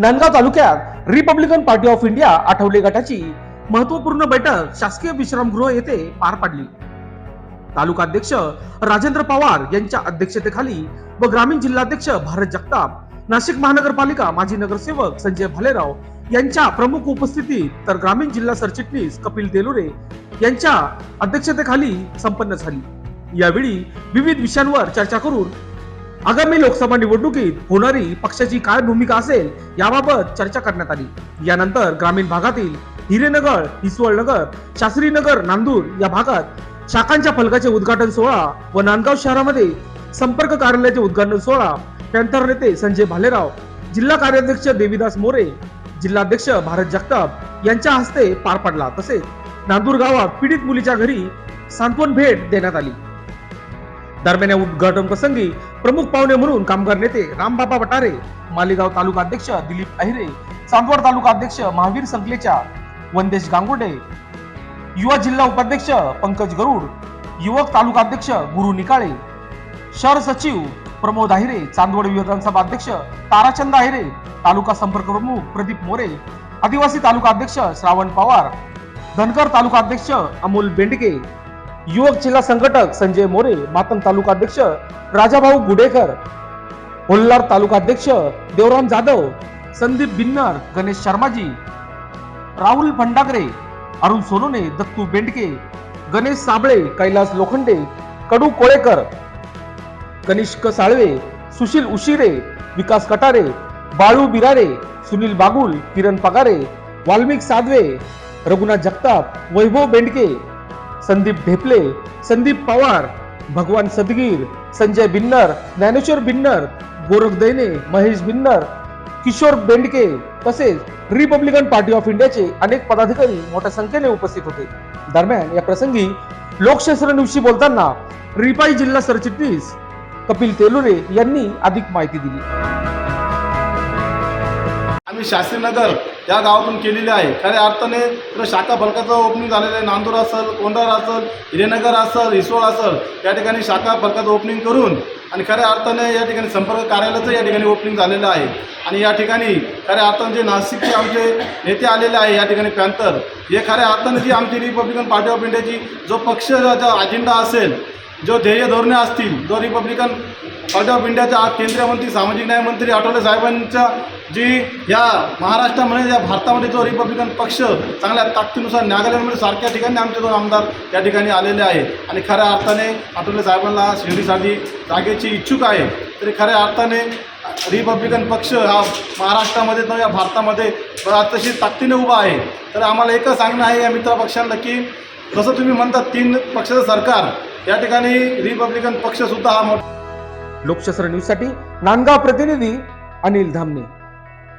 नांदगाव तालुक्यात Republican Party of India Athawale गटाची महत्त्वपूर्ण बैठक शासकीय विश्रामगृह येथे पार पाडली. तालुकाध्यक्ष राजेंद्र पवार यांच्या अध्यक्षतेखाली व ग्रामीण जिल्हाध्यक्ष भारत जगताप नाशिक महानगरपालिका माजी नगरसेवक संजय भालेराव यांच्या प्रमुख उपस्थितीत तर ग्रामीण जिल्हा सरचिटणीस कपिल देलुरे यांच्या अध्यक्षतेखाली संपन्न झाली. यावेळी विविध विषयांवर चर्चा करून आगामी लोकसभा निवडणुकीत होणारी पक्षाची काय भूमिका असेल याबाबत चर्चा करण्यात आली. यानंतर ग्रामीण भागातील हिरेनगर हिसवळनगर शास्त्रीनगर नांदूर या भागात शाखांच्या फलकाचे उद्घाटन सोहळा व नांदगाव शहरामध्ये संपर्क कार्यालयाचे उद्घाटन सोहळा पॅन्थर नेते संजय भालेराव जिल्हा कार्याध्यक्ष देवीदास मोरे जिल्हाध्यक्ष भारत जगताप यांच्या हस्ते पार पडला. तसेच नांदूर गावात पीडित मुलीच्या घरी सांत्वन भेट देण्यात आली. दरम्यान या उद्घाटन प्रसंगी प्रमुख पाहुणे म्हणून कामगार नेते रामबाबा बटारे मालेगाव तालुका अध्यक्ष दिलीप अहिरे चांदवड तालुका अध्यक्ष महावीर संकलेचा वंदेश गांगोडे युवा जिल्हा उपाध्यक्ष पंकज गरुड युवक तालुका अध्यक्ष गुरु निकाळे शहर सचिव प्रमोद आहिरे चांदवड विधानसभा अध्यक्ष ताराचंद आहिरे तालुका संपर्क प्रमुख प्रदीप मोरे आदिवासी तालुका अध्यक्ष श्रावण पवार धनगर तालुका अध्यक्ष अमोल बेंडके युवक जिल्हा संघटक संजय मोरे मातंग तालुकाध्यक्ष राजाभाऊ गुडेकर होल्लार तालुकाध्यक्ष देवराम जाधव संदीप बिन्नर गणेश शर्माजी राहुल भंडागरे अरुण सोनोने दत्तू बेंडके गणेश साबळे कैलास लोखंडे कडू कोळेकर कनिष्क साळवे सुशील उशिरे विकास कटारे बाळू बिरारे सुनील बागुल किरण पगारे वाल्मिक साधवे रघुनाथ जगताप वैभव बेंडके संदीप ढेपले संदीप पवार भगवान सदगीर संजय बिन्नर ज्ञानेश्वर बिन्नर गोरख दैने महेश बिन्नर किशोर बेंडके तसेच रिपब्लिकन पार्टी ऑफ इंडियाचे अनेक पदाधिकारी मोठ्या संख्येने उपस्थित होते. दरम्यान या प्रसंगी लोकशास्त्र दिवशी बोलताना रिपाई जिल्हा सरचिटणीस कपिल तेलुरे यांनी अधिक माहिती दिली. आम्ही शास्त्रीनगर या गावातून केलेली आहे. खऱ्या अर्थाने तर शाखा फलकाचं ओपनिंग झालेलं आहे. नांदूर असेल कोंढार असेल हिरेनगर असेल इसवळ असेल या ठिकाणी शाखा फलकाचं ओपनिंग करून आणि खऱ्या अर्थाने या ठिकाणी संपर्क कार्यालयाचं या ठिकाणी ओपनिंग झालेलं आहे. आणि या ठिकाणी खऱ्या अर्थाने जे नाशिकचे आमचे नेते आलेले आहे या ठिकाणी पॅन्थर हे खऱ्या अर्थाने जी आमची रिपब्लिकन पार्टी ऑफ इंडियाची जो पक्षाचा अजेंडा असेल जो ध्येय धोरणे असतील जो रिपब्लिकन पार्टी ऑफ इंडियाच्या आज केंद्रीय मंत्री सामाजिक न्याय मंत्री आठवले साहेबांच्या जी या महाराष्ट्रामध्ये या भारतामध्ये जो रिपब्लिकन पक्ष चांगल्या ताकदीनुसार नागालँडमध्ये सारख्या ठिकाणी आमचे दोन आमदार या ठिकाणी आलेले आहे आणि खऱ्या अर्थाने आठवले साहेबांना शिर्डीसाठी जागेची इच्छुक आहे. तरी खऱ्या अर्थाने रिपब्लिकन पक्ष हा महाराष्ट्रामध्ये न या भारतामध्ये तशी ताकदीने उभा आहे. तर आम्हाला एकच सांगणं आहे या मित्रपक्षांना की जसं तुम्ही म्हणता तीन पक्षाचं सरकार या ठिकाणी रिपब्लिकन पक्षसुद्धा हा मोठा लोकशास्त्र न्यूजसाठी नांदगाव प्रतिनिधी अनिल धामणे.